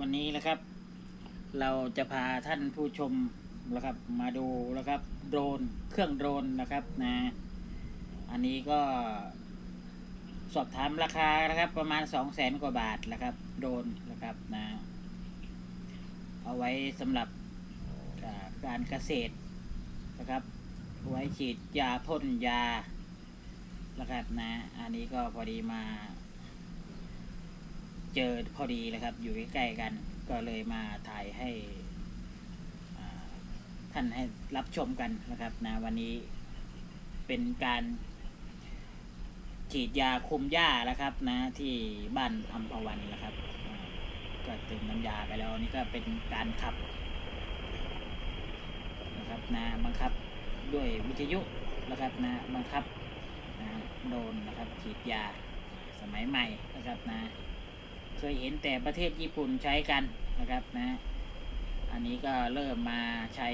วันนี้นะครับ เราจะพาท่านผู้ชมนะครับ มาดูนะครับโดรนเครื่องโดรนนะครับนะอันนี้ก็สอบถามราคานะครับ ประมาณสองแสนกว่าบาทนะครับโดรนนะครับนะเอาไว้สำหรับการเกษตรนะครับไว้ฉีดยาพ่นยานะครับนะ อันนี้ก็พอดีมา เจอพอดีเลยครับ อยู่ใกล้ๆกัน ก็เลยมาถ่ายให้ท่านให้รับชมกันนะครับนะวันนี้เป็นการฉีดยาคุมหญ้านะครับนะที่บ้านอัมพวันนะครับ ก็เติมน้ำยาไปแล้วนี่ก็เป็นการขับนะครับนะบังคับด้วยวิทยุนะครับนะบังคับนะโดนนะครับฉีดยาสมัยใหม่นะครับนะ เคยเห็นแต่ประเทศญี่ปุ่นใช้กันนะครับนะ อันนี้ก็เริ่มมาใช้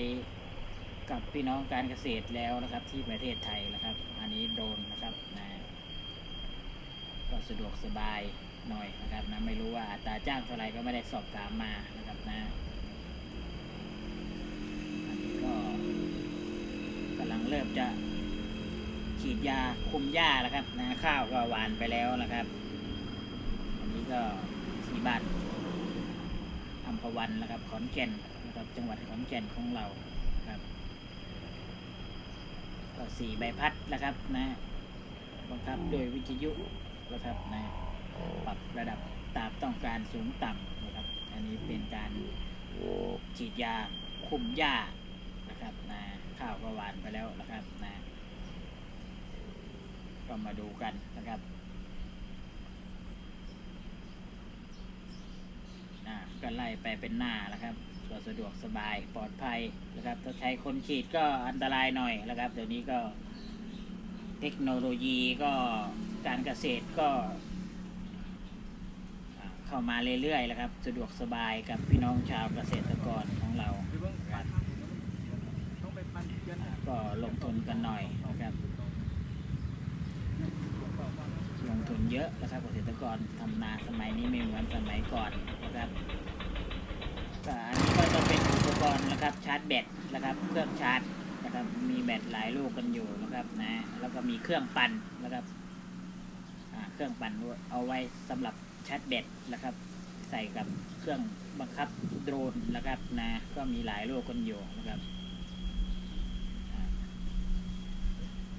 กับพี่น้องการเกษตรแล้วนะครับ ที่ประเทศไทยนะครับ อันนี้โดนนะครับนะก็สะดวกสบายหน่อยนะครับนะไม่รู้ว่าอัตราจ้างเท่าไหร่ก็ไม่ได้สอบถามมานะครับนะอันนี้ก็กำลังเริ่มจะฉีดยาคุมหญ้าแล้วครับนะข้าวก็หวานไปแล้วนะครับ ก็ที่บ้านอัมพวันนะครับขอนแก่นนะครับจังหวัดขอนแก่นของเราครับก็สี่ใบพัดนะครับนะบังคับโดยวิทยุนะครับนะปรับระดับตามต้องการสูงต่ำนะครับ อันนี้เป็นการฉีดยาคุมหญ้านะครับนะข้าวก็หวานไปแล้วนะครับนะก็มาดูกันนะครับ อ่าก็ ไล่ไปเป็นหน้าแล้วครับก็สะดวกสบายปลอดภัยนะครับถ้าใช้คนฉีดก็อันตรายหน่อยนะครับ เดี๋ยวนี้ก็เทคโนโลยีก็การเกษตรก็เข้ามาเรื่อยๆแล้วครับ สะดวกสบายกับพี่น้องชาวเกษตรกรของเราคือเบิ่งปันต้องไปปันเพื่อนอ่าก็ลงทุนกันหน่อยนะครับ ลงทุนเยอะนะครับเกษตรกรทำนาสมัยนี้ไม่เหมือนสมัยก่อนนะครับ อันนี้ก็จะเป็นอุปกรณ์นะครับชาร์จแบตนะครับเครื่องชาร์จนะครับมีแบตหลายลูกกันอยู่นะครับนะแล้วก็มีเครื่องปั่นนะครับเครื่องปั่นเอาไว้สำหรับชาร์จแบตนะครับ ใส่กับเครื่องบังคับโดรนนะครับนะก็มีหลายลูกกันอยู่นะครับ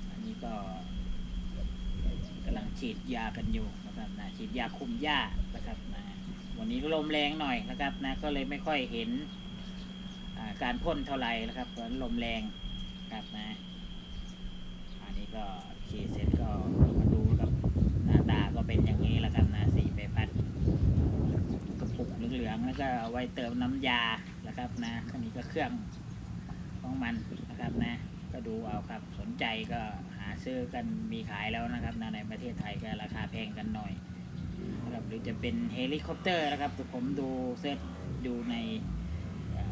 อันนี้ก็กำลังฉีดยากันอยู่นะครับนะฉีดยาคุมหญ้านะครับนะ วันนี้ลมแรงหน่อยนะครับนะก็เลยไม่ค่อยเห็นการพ่นเท่าไหร่นะครับเพราะลมแรงครับนะอันนี้ก็ฉีดเสร็จก็มาดูครับหน้าตาก็เป็นอย่างนี้แหละครับนะสีใบพัดกระปุกเหลืองๆแล้วก็เอาไว้เติมน้ำยานะครับนะอันนี้ก็เครื่องของมันนะครับนะก็ดูเอาครับสนใจก็หาซื้อกันมีขายแล้วนะครับนะในประเทศไทยก็ราคาแพงกันหน่อย นะครับหรือจะเป็นเฮลิคอปเตอร์นะครับผมดูเซิร์ชดูใน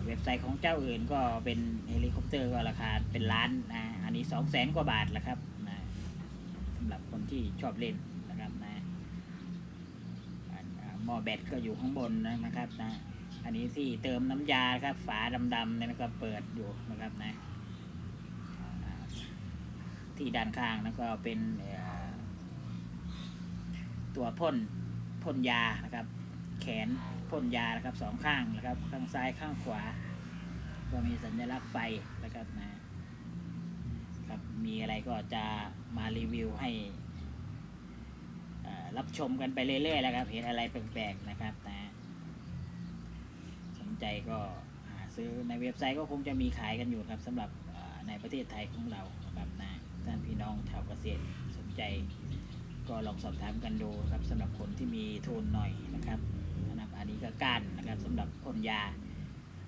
เว็บไซต์ของเจ้าอื่นก็เป็นเฮลิคอปเตอร์ก็ราคาเป็นล้านนะอันนี้สองแสนกว่าบาทแหละครับนะสำหรับคนที่ชอบเล่นนะครับนะหม้อแบตก็อยู่ข้างบนนะครับนะอันนี้ที่เติมน้ำยาครับฝาดำๆเนี่ยนะครับเปิดอยู่นะครับนะที่ด้านข้างแล้วก็เป็น ตัวพ่นพ่นยานะครับ แขนพ่นยานะครับสองข้างนะครับ ข้างซ้ายข้างขวา ก็มีสัญลักษณ์ไฟนะครับนะครับมีอะไรก็จะมารีวิวให้รับชมกันไปเรื่อยๆแล้วครับ เห็นอะไรแปลกๆนะครับนะสนใจก็หาซื้อในเว็บไซต์ก็คงจะมีขายกันอยู่ครับสำหรับในประเทศไทยของเราครับนะท่านพี่น้องชาวเกษตรสนใจ ก็ลองสอบถามกันดูครับสำหรับคนที่มีทุนหน่อยนะครับนะครับ อันนี้ก็ก้านนะครับสำหรับพ่นยา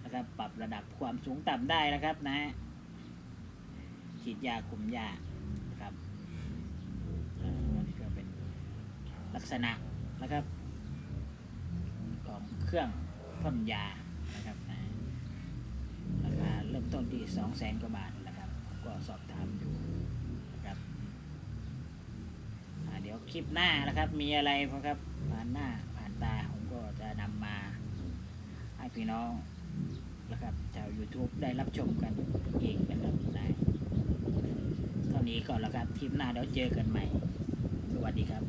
นะครับ ปรับระดับความสูงต่ำได้นะครับนะฮะฉีดยาคุมหญ้านะครับอันนี้ก็เป็นลักษณะนะครับ ของเครื่องพ่นยานะครับนะราคาเริ่มต้นที่สองแสนกว่าบาทนะครับ ก็สอบถามอยู่นะครับ อ่าเดี๋ยว คลิปหน้านะครับ มีอะไรพครับ ผ่านหน้าผ่านตาผมก็จะนำมาให้พี่น้องนะครับชาว YouTube ได้รับชมกันเองนะครับได้เท่านี้ก่อนแล้วครับคลิปหน้าเดี๋ยวเจอกันใหม่ สวัสดีครับ